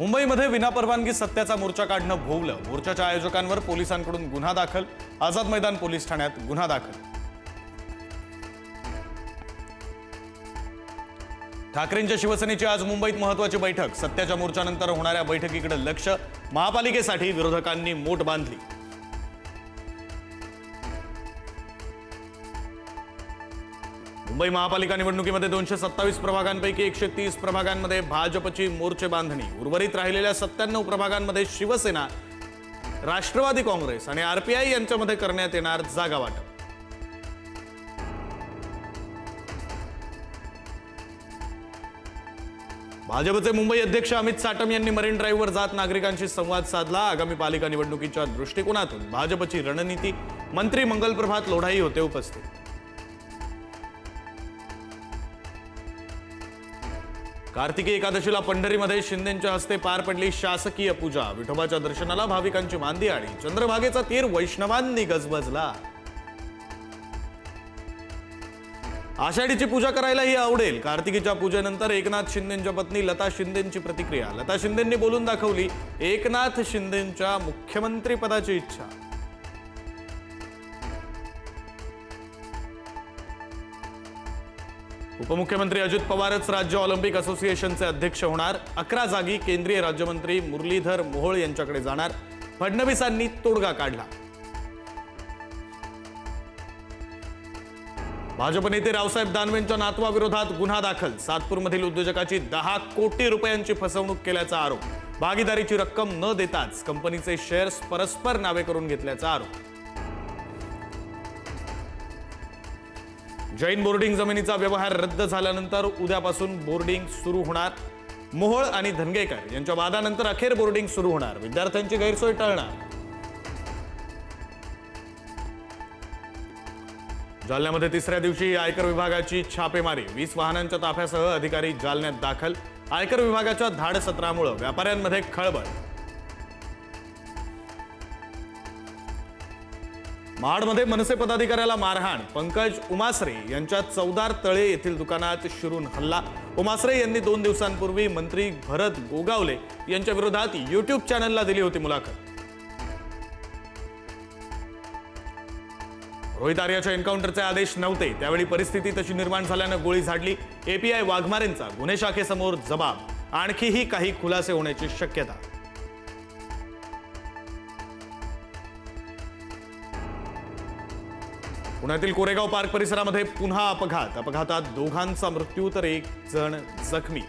मुंबईमध्ये विनापरवानगी सत्याचा मोर्चा काढणं भोवलं. मोर्चाच्या आयोजकांवर पोलिसांकडून गुन्हा दाखल. आझाद मैदान पोलीस ठाण्यात गुन्हा दाखल. ठाकरेंच्या शिवसेनेची आज मुंबईत महत्वाची बैठक. सत्याच्या मोर्चानंतर होणाऱ्या बैठकीकडे लक्ष. महापालिकेसाठी विरोधकांनी मोठ बांधली. मुंबई महापालिका निवडणुकीमध्ये दोनशे सत्तावीस प्रभागांपैकी एकशे तीस प्रभागांमध्ये भाजपची मोर्चे बांधणी. उर्वरित राहिलेल्या सत्त्याण्णव प्रभागांमध्ये शिवसेना राष्ट्रवादी काँग्रेस आणि आरपीआय यांच्यामध्ये करण्यात येणार जागा वाटप. भाजपचे मुंबई अध्यक्ष अमित साटम यांनी मरीन ड्राईव्हवर जात नागरिकांशी संवाद साधला. आगामी पालिका निवडणुकीच्या दृष्टिकोनातून भाजपची रणनीती मंत्री मंगल प्रभात लोढाई होते उपस्थित. कार्तिकी एकादशीला पंढरीमध्ये शिंदेच्या हस्ते पार पडली शासकीय पूजा. विठोबाच्या दर्शनाला भाविकांची मांदी आणि चंद्रभागेचा तीर वैष्णवांनी गजबजला. आषाढीची पूजा करायलाही आवडेल. कार्तिकीच्या पूजेनंतर एकनाथ शिंदेच्या पत्नी लता शिंदेची प्रतिक्रिया. लता शिंदेंनी बोलून दाखवली एकनाथ शिंदेच्या मुख्यमंत्री पदाची इच्छा. उपमुख्यमंत्री अजित पवारच राज्य ऑलिम्पिक असोसिएशनचे अध्यक्ष होणार. अकरा जागी केंद्रीय राज्यमंत्री मुरलीधर मोहोळ यांच्याकडे जाणार. फडणवीसांनी तोडगा काढला. भाजप नेते रावसाहेब दानवेंच्या नातवाविरोधात गुन्हा दाखल. सातपूरमधील उद्योजकाची दहा कोटी रुपयांची फसवणूक केल्याचा आरोप. भागीदारीची रक्कम न देताच कंपनीचे शेअर्स परस्पर नावे करून घेतल्याचा आरोप. जैन बोर्डिंग जमिनीचा व्यवहार रद्द झाल्यानंतर उद्यापासून बोर्डिंग सुरू होणार. मोहोळ आणि धनगेकर यांच्या वादानंतर अखेर बोर्डिंग सुरू होणार. विद्यार्थ्यांची गैरसोय टळणार. जालन्यामध्ये तिसऱ्या दिवशी आयकर विभागाची छापेमारी. वीस वाहनांच्या ताफ्यासह अधिकारी जालन्यात दाखल. आयकर विभागाच्या धाड सत्रामुळे व्यापाऱ्यांमध्ये खळबळ. महाडमध्ये मनसे पदाधिकाऱ्याला मारहाण. पंकज उमासरे यांच्या चौदार तळे येथील दुकानात शिरून हल्ला. उमासरे यांनी दोन दिवसांपूर्वी मंत्री भरत गोगावले यांच्या विरोधात युट्यूब चॅनलला दिली होती मुलाखत. रोहित आर्याच्या एन्काउंटरचे आदेश नव्हते. त्यावेळी परिस्थिती तशी निर्माण झाल्यानं गोळी झाडली. एपीआय वाघमारेंचा गुन्हे शाखेसमोर जबाब. आणखीही काही खुलासे होण्याची शक्यता. पुण्यातील कोरेगाव पार्क परिसरामध्ये पुन्हा अपघात. अपघातात दोघांचा मृत्यू तर एक जण जखमी.